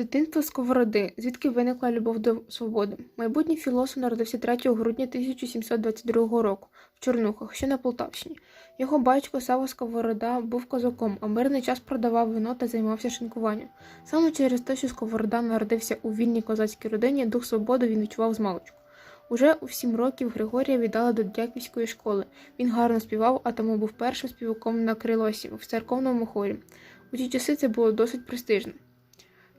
Дитинство Сковороди, звідки виникла любов до свободи. Майбутній філософ народився 3 грудня 1722 року в Чорнухах, що на Полтавщині. Його батько Сава Сковорода був козаком, а мирний час продавав вино та займався шинкуванням. Саме через те, що Сковорода народився у вільній козацькій родині, дух свободи він відчував з маличку. Уже у сім років Григорія віддали до дяківської школи. Він гарно співав, а тому був першим співаком на крилосі в церковному хорі. У ті часи це було досить престижно.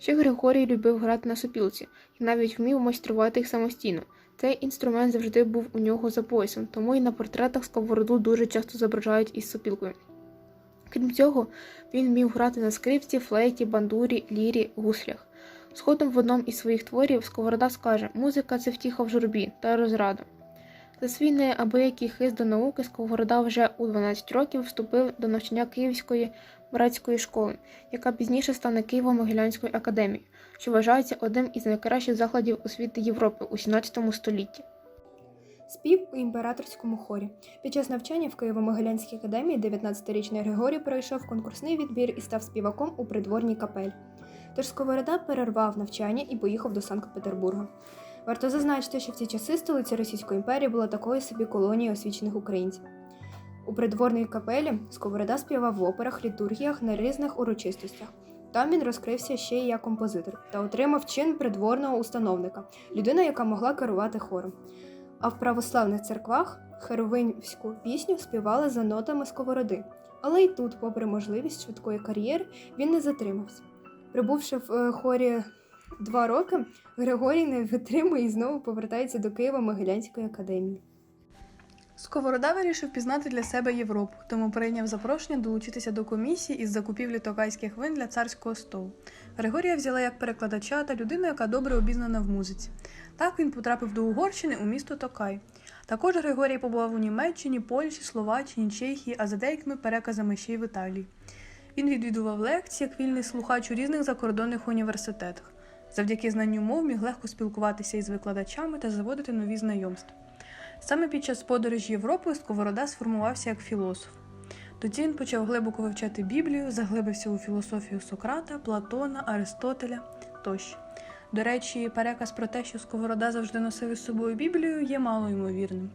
Ще Григорій любив грати на сопілці і навіть вмів майструвати їх самостійно. Цей інструмент завжди був у нього за поясом, тому і на портретах сковороду дуже часто зображають із сопілкою. Крім цього, він вмів грати на скрипці, флейті, бандурі, лірі, гуслях. Згодом в одному із своїх творів Сковорода скаже: музика це втіха в журбі та розрада. За свій неабиякий хист до науки Сковорода вже у 12 років вступив до навчання Київської братської школи, яка пізніше стане Києво-Могилянською академією, що вважається одним із найкращих закладів освіти Європи у 17 столітті. Спів у імператорському хорі. Під час навчання в Києво-Могилянській академії 19-річний Григорій пройшов конкурсний відбір і став співаком у придворній капель. Тож Сковорода перервав навчання і поїхав до Санкт-Петербурга. Варто зазначити, що в ці часи столиця Російської імперії була такою собі колонією освічених українців. У придворній капелі Сковорода співав в операх, літургіях на різних урочистостях. Там він розкрився ще й як композитор та отримав чин придворного установника, людина, яка могла керувати хором. А в православних церквах херовинську пісню співали за нотами сковороди. Але й тут, попри можливість швидкої кар'єри, він не затримався. Прибувши в е, хорі два роки, Григорій не витримує і знову повертається до Києво-Могилянської академії. Сковорода вирішив пізнати для себе Європу, тому прийняв запрошення долучитися до комісії із закупівлі токайських вин для царського столу. Григорія взяла як перекладача та людину, яка добре обізнана в музиці. Так він потрапив до Угорщини у місто Токай. Також Григорій побував у Німеччині, Польщі, Словаччині, Чехії, а за деякими переказами ще й в Італії. Він відвідував лекції як вільний слухач у різних закордонних університетах. Завдяки знанню мов міг легко спілкуватися із викладачами та заводити нові знайомства. Саме під час подорожі Європою Сковорода сформувався як філософ. Тоді він почав глибоко вивчати Біблію, заглибився у філософію Сократа, Платона, Аристотеля тощо. До речі, переказ про те, що Сковорода завжди носив із собою Біблію, є мало ймовірним.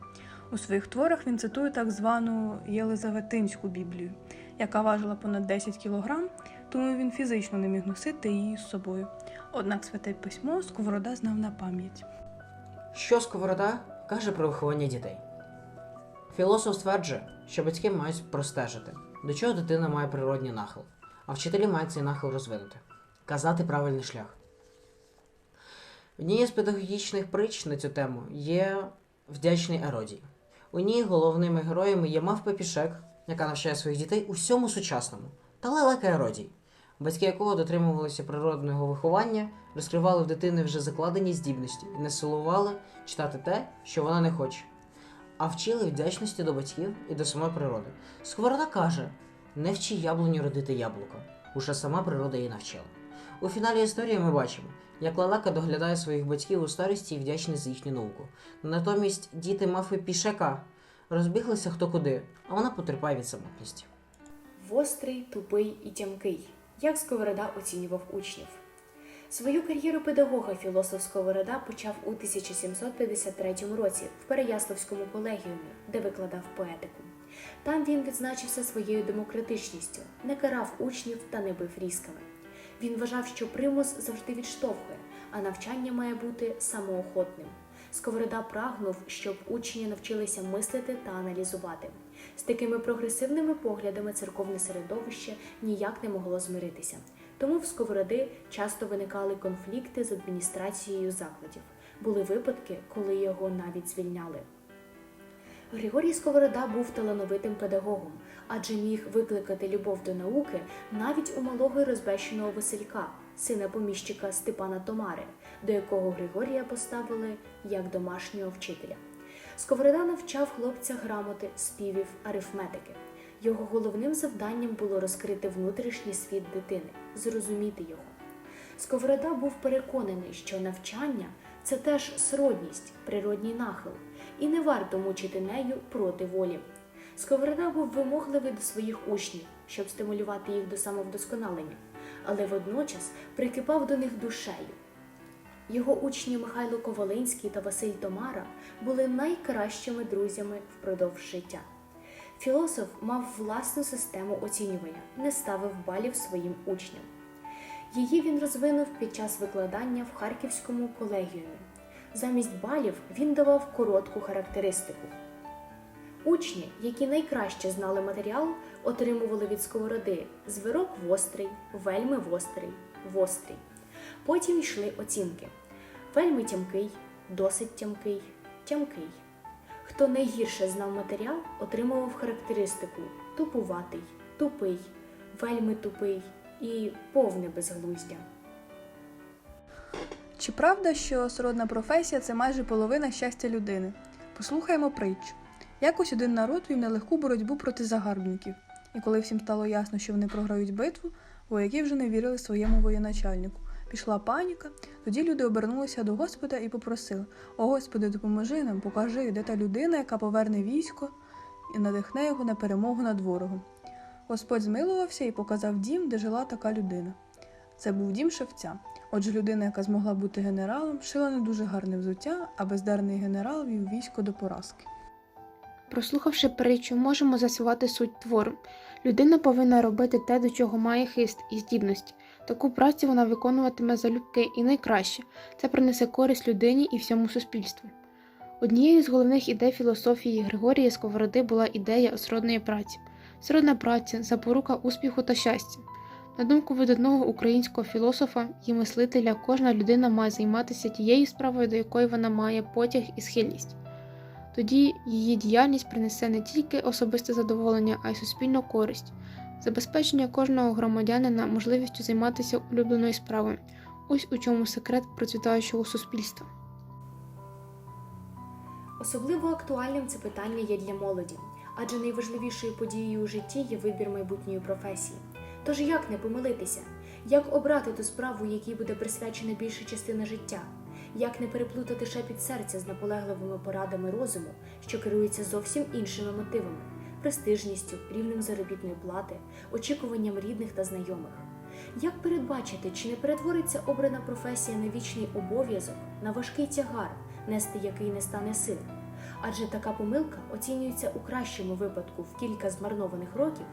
У своїх творах він цитує так звану Єлизаветинську Біблію, яка важила понад 10 кілограм, тому він фізично не міг носити її з собою. Однак святе письмо Сковорода знав на пам'ять. Що Сковорода каже про виховання дітей? Філософ стверджує, що батьки мають простежити, до чого дитина має природній нахил, а вчителі мають цей нахил розвинути, казати правильний шлях. Однією з педагогічних притч на цю тему є вдячний еродій. У ній головними героями є мавпа Пішек, яка навчає своїх дітей усьому сучасному, та лелека еродій, батьки якого дотримувалися природного виховання, розкривали в дитини вже закладені здібності і не силували читати те, що вона не хоче, а вчили вдячності до батьків і до самої природи. Сковорода каже: не вчи яблуню родити яблуко, уже сама природа її навчила. У фіналі історії ми бачимо, як лелека доглядає своїх батьків у старості і вдячний за їхню науку. Натомість діти мафи пішака розбіглися хто куди, а вона потерпає від самотності. Вострий, тупий і тямкий. Як Сковорода оцінював учнів. Свою кар'єру педагога філософ Сковорода почав у 1753 році в Переяславському колегіумі, де викладав поетику. Там він відзначився своєю демократичністю, не карав учнів та не бив різками. Він вважав, що примус завжди відштовхує, а навчання має бути самоохотним. Сковорода прагнув, щоб учні навчилися мислити та аналізувати. З такими прогресивними поглядами церковне середовище ніяк не могло змиритися. Тому в Сковороди часто виникали конфлікти з адміністрацією закладів. Були випадки, коли його навіть звільняли. Григорій Сковорода був талановитим педагогом, адже міг викликати любов до науки навіть у малого й розбещеного Василька, сина поміщика Степана Томари, до якого Григорія поставили як домашнього вчителя. Сковорода навчав хлопця грамоти, співів, арифметики. Його головним завданням було розкрити внутрішній світ дитини, зрозуміти його. Сковорода був переконаний, що навчання це теж сродність, природній нахил, і не варто мучити нею проти волі. Сковорода був вимогливий до своїх учнів, щоб стимулювати їх до самовдосконалення. але водночас прикипав до них душею. Його учні Михайло Ковалинський та Василь Томара були найкращими друзями впродовж життя. Філософ мав власну систему оцінювання, не ставив балів своїм учням. Її він розвинув під час викладання в Харківському колегіумі. Замість балів він давав коротку характеристику. Учні, які найкраще знали матеріал, отримували від сковороди звирок вострий, вельми вострий, вострий. Потім йшли оцінки: вельми тямкий, досить тямкий, тямкий. Хто найгірше знав матеріал, отримував характеристику тупуватий, тупий, вельми тупий і повне безглуздя. Чи правда, що сродна професія це майже половина щастя людини? Послухаємо притчу. Якось один народ вів нелегку боротьбу проти загарбників, і коли всім стало ясно, що вони програють битву, вояки вже не вірили своєму воєначальнику. Пішла паніка, тоді люди обернулися до Господа і попросили: О Господи, допоможи нам, покажи, де та людина, яка поверне військо і надихне його на перемогу над ворогом. Господь змилувався і показав дім, де жила така людина. Це був дім шевця. Отже, людина, яка змогла бути генералом, шила не дуже гарне взуття, а бездарний генерал вів військо до поразки. Прослухавши притчу, можемо засувати суть твору. Людина повинна робити те, до чого має хист і здібності. Таку працю вона виконуватиме залюбки і найкраще. Це принесе користь людині і всьому суспільству. Однією з головних ідей філософії Григорія Сковороди була ідея сродної праці. Сродна праця запорука успіху та щастя. На думку видатного українського філософа і мислителя, кожна людина має займатися тією справою, до якої вона має потяг і схильність. Тоді її діяльність принесе не тільки особисте задоволення, а й суспільну користь, забезпечення кожного громадянина можливістю займатися улюбленою справою. Ось у чому секрет процвітаючого суспільства. Особливо актуальним це питання є для молоді, адже найважливішою подією у житті є вибір майбутньої професії. Тож як не помилитися? Як обрати ту справу, якій буде присвячена більша частина життя? Як не переплутати шепіт серця з наполегливими порадами розуму, що керується зовсім іншими мотивами престижністю, рівнем заробітної плати, очікуванням рідних та знайомих? Як передбачити, чи не перетвориться обрана професія на вічний обов'язок, на важкий тягар, нести який не стане сил? Адже така помилка оцінюється у кращому випадку в кілька змарнованих років,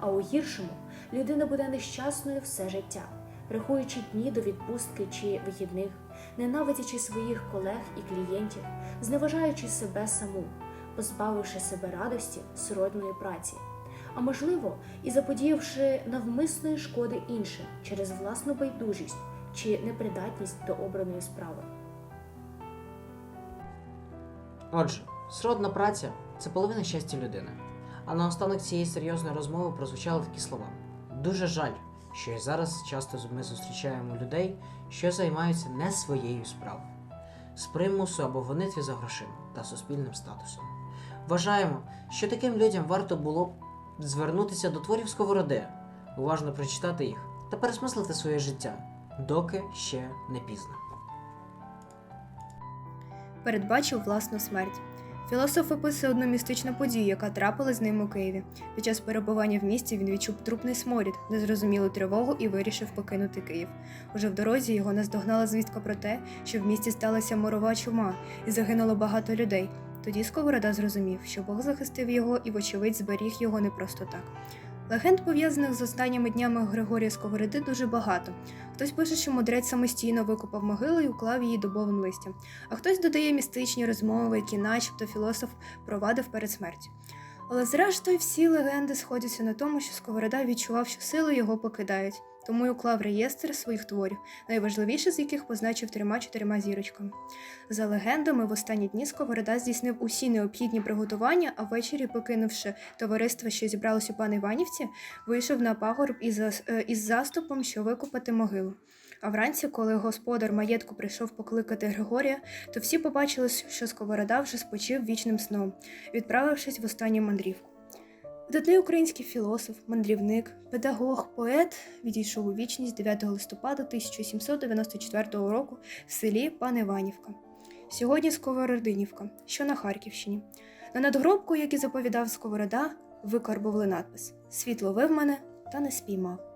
а у гіршому людина буде нещасною все життя, рахуючи дні до відпустки чи вихідних, ненавидячи своїх колег і клієнтів, зневажаючи себе саму, позбавивши себе радості сродної праці, а можливо, і заподіявши навмисної шкоди іншим через власну байдужість чи непридатність до обраної справи. Отже, сродна праця це половина щастя людини. А наостанок цієї серйозної розмови прозвучали такі слова. Дуже жаль, що і зараз часто ми зустрічаємо людей, що займаються не своєю справою, з примусу або гонитві за грошима та суспільним статусом. Вважаємо, що таким людям варто було б звернутися до творів сковороди, уважно прочитати їх та пересмислити своє життя, доки ще не пізно. передбачив власну смерть. Філософ описує одну містичну подію, яка трапилась з ним у Києві. Під час перебування в місті він відчув трупний сморід, незрозумілу тривогу і вирішив покинути Київ. Уже в дорозі його наздогнала звістка про те, що в місті сталася морова чума і загинуло багато людей. Тоді Сковорода зрозумів, що Бог захистив його і, вочевидь, зберіг його не просто так. Легенд, пов'язаних з останніми днями Григорія Сковороди, дуже багато. Хтось пише, що мудрець самостійно викопав могилу і уклав її дубовим листям, а хтось додає містичні розмови, які, начебто, філософ провадив перед смертю. Але зрештою всі легенди сходяться на тому, що Сковорода відчував, що сили його покидають, тому й уклав реєстр своїх творів, найважливіше з яких позначив трьома-чотирма зірочками. За легендами, в останні дні Сковорода здійснив усі необхідні приготування, а ввечері, покинувши товариство, що зібралось у пан Іванівці, вийшов на пагорб із, е, із заступом, що викопати могилу. А вранці, коли господар маєтку прийшов покликати Григорія, то всі побачили, що Сковорода вже спочив вічним сном, відправившись в останню мандрівку. Видатний український філософ, мандрівник, педагог, поет відійшов у вічність 9 листопада 1794 року в селі Паниванівка. Сьогодні Сковородинівка, що на Харківщині. На надгробку, як і заповідав Сковорода, викарбували надпис Світ ловив мене та не спіймав.